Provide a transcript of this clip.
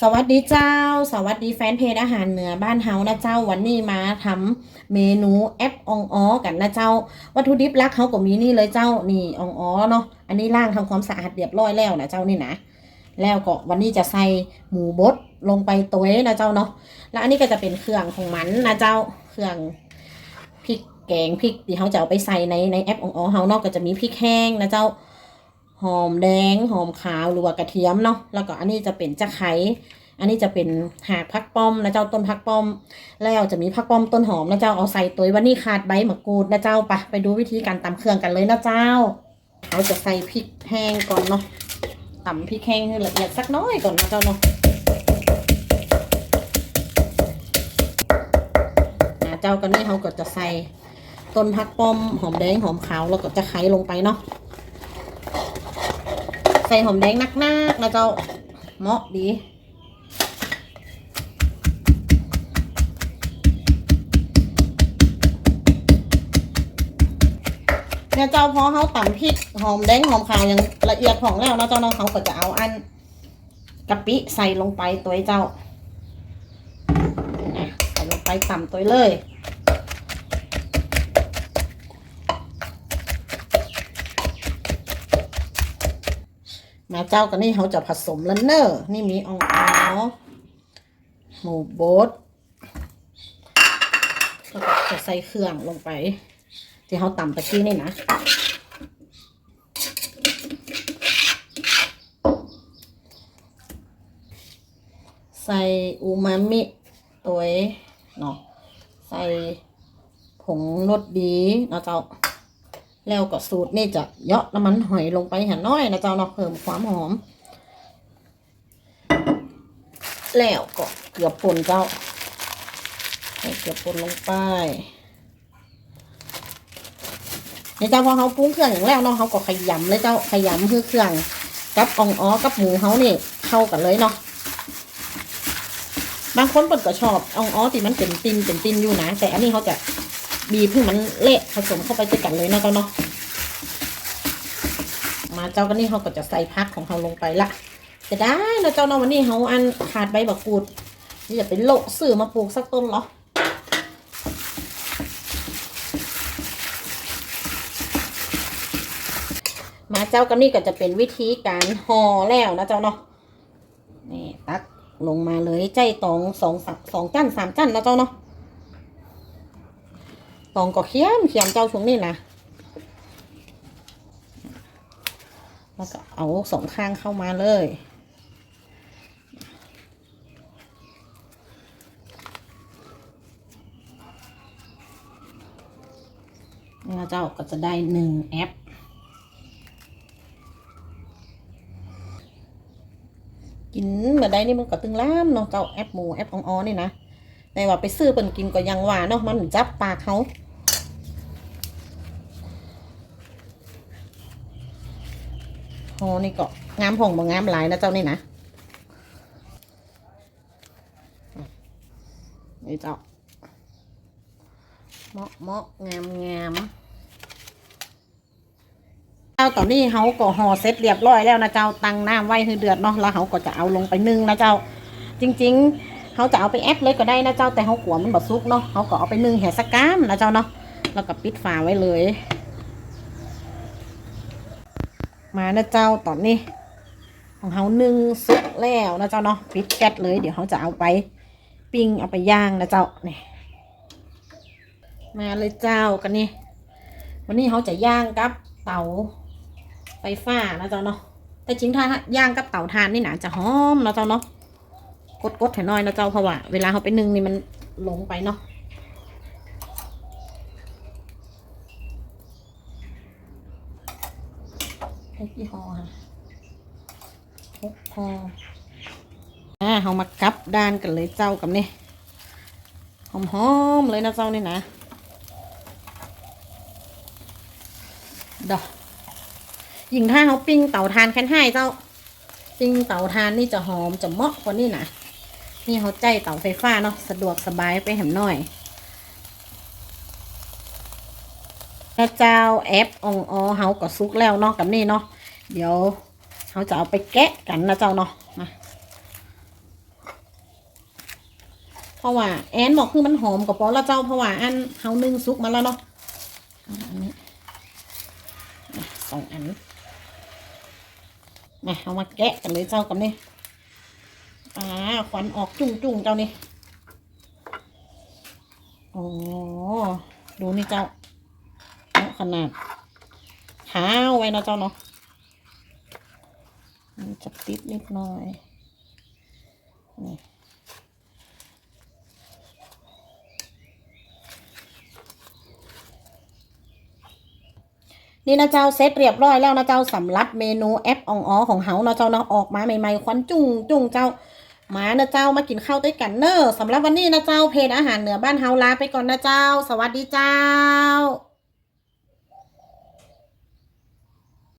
สวัสดีเจ้า สวัสดีแฟนเพจอาหารเหนือบ้านเฮานะเจ้าวันนี้มาทำเมนูแอปองอ้อกันนะเจ้า วัตถุดิบหลักเขาก็มีนี่เลยเจ้านี่องอ้อเนาะอันนี้ล้างทำความสะอาดเรียบร้อยแล้วนะเจ้านี่นะแล้วก็วันนี้จะใส่หมูบดลงไปตัวนะเจ้าเนาะแล้วอันนี้ก็จะเป็นเครื่องของมันนะเจ้าเครื่องพริกแกงพริกที่เขาจะเอาไปใส่ในในแอปอองอ้อเฮาเนาะก็จะมีพริกแห้งนะเจ้า หอมแดง หอมขาวหรือว่ากระเทียมเนาะแล้วก็อันนี้จะเป็นจะไคร้อันนี้จะเป็นหากพักป้อมนะเจ้าต้นพักป้อม แล้วจะมีพักป้อมต้นหอมนะเจ้าเอาใส่ตัววันนี้ขาดใบมะกรูดนะเจ้าปะไปดูวิธีการตำเครื่องกันเลยนะเจ้าเราจะใส่พริกแห้งก่อนเนาะตำพริกแห้งให้ละเอียดสักน้อยก่อนนะเจ้าเนาะนะเจ้ากันนี่เขาก็จะใส่ต้นพักป้อมหอมแดงหอมขาวแล้วก็จะไคร้ลงไปเนาะ ใส่หอมแดงนักๆนะเจ้าเหมาะดีเนี่ยเจ้าพอเขาตำพริกหอมแดงหอมขาวอย่างละเอียดของแล้วนะเจ้าน้องเขาก็จะเอาอันกะปิใส่ลงไปตัวเจ้าใส่ลงไปตำตัวเลย มาเจ้ากันนี่เขาจะผสมแล้วเนอร์นี่มีอ่องอ๋อหมูบดก็จะใส่เครื่องลงไป ที่เขาตำตะกี้นี่นะใส่อูมามิตัวเนาะใส่ผงรสดีเนาะเจ้า แล้วก็สูตรนี่จะเยาะน้ำมันหอยลงไปหาน้อยนะเจ้าเนาะเพิ่มความหอม แล้วก็เกลือป่นเจ้าใส่เกลือป่นลงไปในเจ้าพอเขาปรุงเครื่องอย่างแล้วเนาะเขาก็ขยำเลยเจ้าขยำคือเครื่องกับอ่องอ้อกับหมูเขานี่เข้ากันเลยเนาะบางคนเปิดก็ชอบอ่องอ้อที่มันเป็นตินเป็นตินอยู่นะแต่อันนี้เขาจะ บีบให้มันเละผสมเข้าไปด้วยกันเลยนะเจ้าเนาะมาเจ้าก็นี่เขาก็จะใส่พักของเขาลงไปละจะได้นะเจ้าเนาะวันนี้เขาอันขาดใบบักกูดนี่จะเป็นโละสื่อมาปลูกสักต้นเหรอมาเจ้าก็นี่ก็จะเป็นวิธีการห่อแล้วนะเจ้าเนาะนี่ตักลงมาเลยใจตองสองสามสองจันสามจันนะเจ้าเนาะ ตองก็เขียมเขียมเจ้าช่วงนี้นะแล้วก็เอาสองข้างเข้ามาเลยนี่นะเจ้าก็จะได้หนึ่งแอปกินเมื่อใดนี่มันก็ตึงล้ามเนาะเจ้าแอปหมูแอปอองออนี่นะแต่ว่าไปซื้อเปิ่นกินก็ยังว่าเนาะมันจับปากเขา โอ้นี่ก็งามผงบ่งามหลายนะเจ้านี่นะนี่เจ้าเหมาะเมาะงามงามเจ้าตอนนี้เขาก็ห่อเสร็จเรียบร้อยแล้วนะเจ้าตั้งน้ำไว้ให้เดือดเนาะแล้วเขาก็จะเอาลงไปนึ่งนะเจ้า จริง ๆเขาจะเอาไปแอปเลยก็ได้นะเจ้าแต่เขากลัวมันบดซุกเนาะเขาก็เอาไปนึ่งแห่สกกามนะเจ้าเนาะแล้วก็ปิดฝาไว้เลย มานะเจ้าตอนนี้ ของเขานึ่งสุกแล้วนะเจ้าเนาะปิดแก๊สเลย เดี๋ยวเขาจะเอาไปปิ้งเอาไปย่างนะเจ้าเนี่ยมาเลยเจ้ากันนี่วันนี้เขาจะย่างกับเตาไฟฟ้านะเจ้าเนาะแต่จริงถ้าย่างกับเตาถ่านนี่หนะจะหอมนะเจ้าเนาะกดๆแถน้อยนะเจ้าเพราะว่าเวลาเขาไปนึ่งนี่มันลงไปเนาะ ให้กี่ห่อค่ะหกหออ่าเขามากับด้านกันเลยเจ้ากับนี่หอมๆเลยนะเจ้านี่นะดอกยิงถ้าเขาปิ้งเต่าทานแค่ให้เจ้า ปิ้งเต่าทานนี่จะหอมจะเหมาะกว่านี่นะนี่เขาใจเต่าไฟฟ้าเนาะสะดวกสบายไปแหมหน่อย พระเจ้าแอปองอเฮาก็ซุกแล้วเนาะกับนี่เนาะเดี๋ยวเขาจะเอาไปแกะกันนะเจ้าเนาะมาเพราะว่าแอนบอกคือมันหอมกว่าปอล้วเจ้าเพราะว่าอันเฮานึ่งซุกมาแล้วเนาะอันนี้สองอันมาเอามาแกะกันเลยเจ้ากับนี่อ่าควันออกจุ่งจุ่งเจ้านี่โอ้ดูนี่เจ้า ขนาดเท้าไว้นะเจ้าเนาะมันจะติดนิดหน่อยนี่นี่นะเจ้าเซตเรียบร้อยแล้วนะเจ้าสำหรับเมนูแอปอองออของเฮานะเจ้าเนาะออกมาใหม่ๆควันจุ้งจุ้งเจ้ามานะเจ้ามากินข้าวด้วยกันเนอะสำหรับวันนี้นะเจ้าเพจอาหารเหนือบ้านเฮาลาไปก่อนนะเจ้า สวัสดีเจ้า